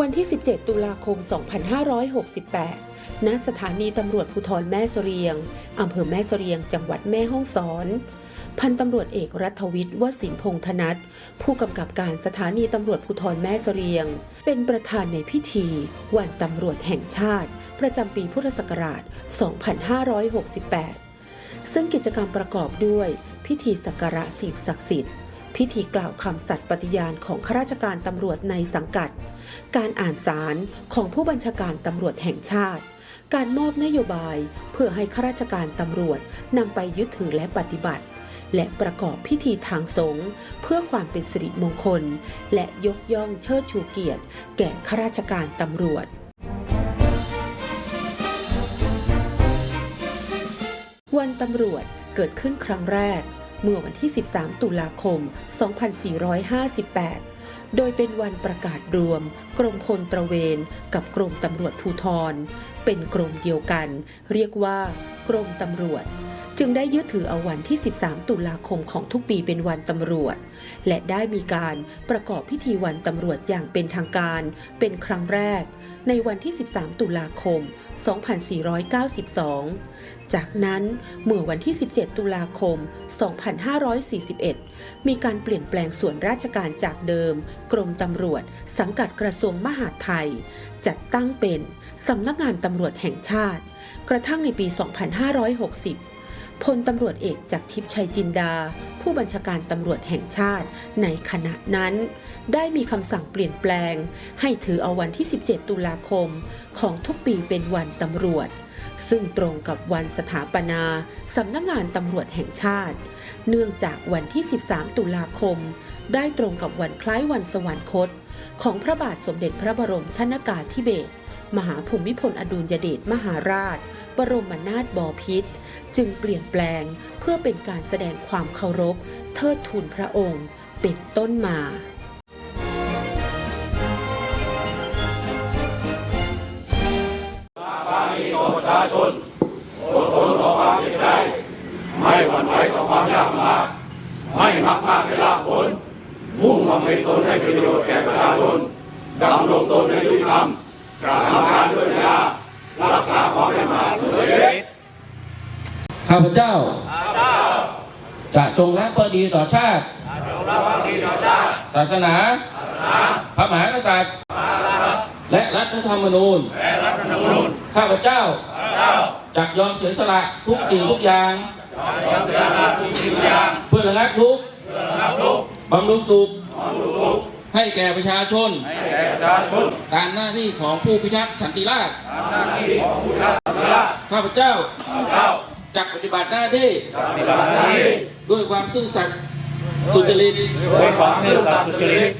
วันที่ 17 ตุลาคม 2568 ณ สถานีตำรวจภูธรแม่เสรียง อำเภอแม่เสรียง จังหวัดแม่ฮ่องสอน พันตำรวจเอกรัฐวิทย์วสินพงษ์ธนัทผู้กำกับการสถานีตำรวจภูธรแม่เสรียง เป็นประธานในพิธี วันตำรวจแห่งชาติ ประจำปีพุทธศักราช 2568 ซึ่งกิจกรรมประกอบด้วย พิธีสักการะสิ่งศักดิ์สิทธิ์ พิธีกล่าวคำสัตย์ปฏิญาณของข้าราชการตำรวจในสังกัด การอ่านสารของผู้บัญชาการตำรวจแห่งชาติ การมอบนโยบายเพื่อให้ข้าราชการตำรวจนำไปยึดถือและปฏิบัติ และประกอบพิธีทางสงฆ์เพื่อความเป็นสิริมงคล และยกย่องเชิดชูเกียรติ แก่ข้าราชการตำรวจวันตำรวจเกิดขึ้นครั้งแรก เมื่อวันที่ 13 ตุลาคม 2458โดยเป็นวันประกาศรวม กรมพลตระเวน กับกรมตำรวจภูธร เป็นกรมเดียวกัน เรียกว่า กรมตำรวจ จึงได้ยึดถือเอาวันที่ 13 ตุลาคมของทุกปีเป็นวันตำรวจ และได้มีการประกอบพิธีวันตำรวจอย่างเป็นทางการ เป็นครั้งแรก ในวันที่ 13 ตุลาคม 2492จากนั้นเมื่อวันที่ 17 ตุลาคม 2541 มีการเปลี่ยนแปลงส่วนราชการจากเดิม กรมตำรวจ สังกัดกระทรวงมหาดไทย จัดตั้งเป็น สำนักงานตำรวจแห่งชาติ กระทั่งในปี 2560 พลตำรวจเอกจากทิพย์ชัยจินดา ผู้บัญชาการตำรวจแห่งชาติ ในขณะนั้น ได้มีคำสั่งเปลี่ยนแปลง ให้ถือเอาวันที่ 17 ตุลาคมของทุกปีเป็นวันตำรวจ ซึ่งตรงกับวันสถาปนาสำนักงานตำรวจแห่งชาติ เนื่องจากวันที่ 13 ตุลาคม ได้ตรงกับวันคล้ายวันสวรรคต ของพระบาทสมเด็จพระบรมชนากาธิเบศรมหาภูมิพลอดุลยเดชมหาราช บรมนาถบพิตร จึงเปลี่ยนแปลงเพื่อเป็นการแสดงความเคารพ เทิดทูนพระองค์ เป็นต้นมาประชาชนอดทนต่อความเจ็บใจไม่หวั่นไหวต่อความยากลำบากไม่มักมากในลาภผล มุ่งบำเพ็ญตนให้เป็นประโยชน์แก่ประชาชนดำรงตนในยุติธรรมกระทำการด้วยปัญญารักษาความเป็นมหาสุขชีวิต ข้าพเจ้าจะจงรักภักดีต่อชาติ ศาสนา พระมหากษัตริย์ และรัฐธรรมนูญ ข้าพเจ้าจะยอมเสียสละทุกสิ่งทุกอย่าง เพื่อระงับทุกข์บำรุงสุข ให้แก่ประชาชนตามหน้าที่ของผู้พิทักษ์สันติราษฎร์ข้าพเจ้า จะปฏิบัติหน้าที่ด้วยความซื่อสัตย์สุจริตด้วยความซื่อสัตย์สุจริต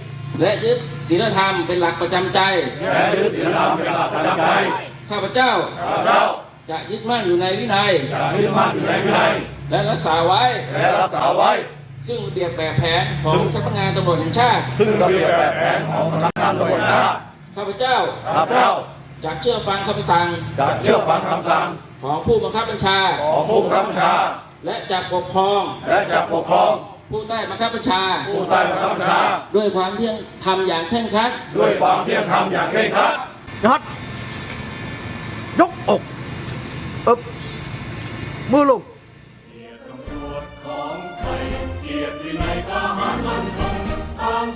และยึดศีลธรรมเป็นหลักประจำใจและยึดศีลธรรมเป็นหลักประจำใจ ข้าพเจ้าข้าพเจ้าจะยึดมั่นอยู่ในวินัยจะยึดมั่นอยู่ในวินัย และรักษาไว้และรักษาไว้ ซึ่งระเบียบแบบแผนของสำนักงานตำรวจแห่งชาติ ซึ่งระเบียบแบบแผนของสำนักงานตำรวจแห่งชาติ ข้าพเจ้าข้าพเจ้าจะเชื่อฟังคำสั่งจะเชื่อฟังคำสั่ง ของผู้บังคับบัญชา ของผู้บังคับบัญชา และจะปกครอง และจะปกครอง ผู้ใต้บังคับบัญชา ผู้ใต้บังคับบัญชา ด้วยความเที่ยงธรรมอย่างเคร่งครัด ด้วยความเที่ยงธรรมอย่างเคร่งครัดยัดยกอกเอบมือลง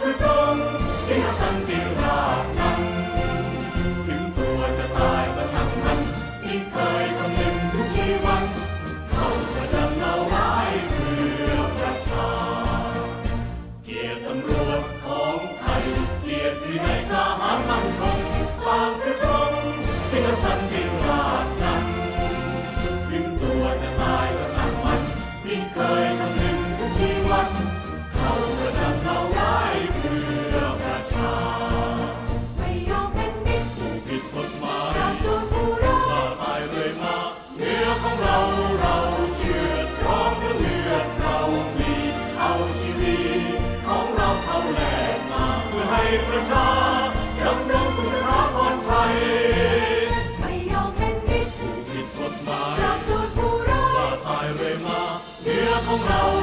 ถึ ของเรา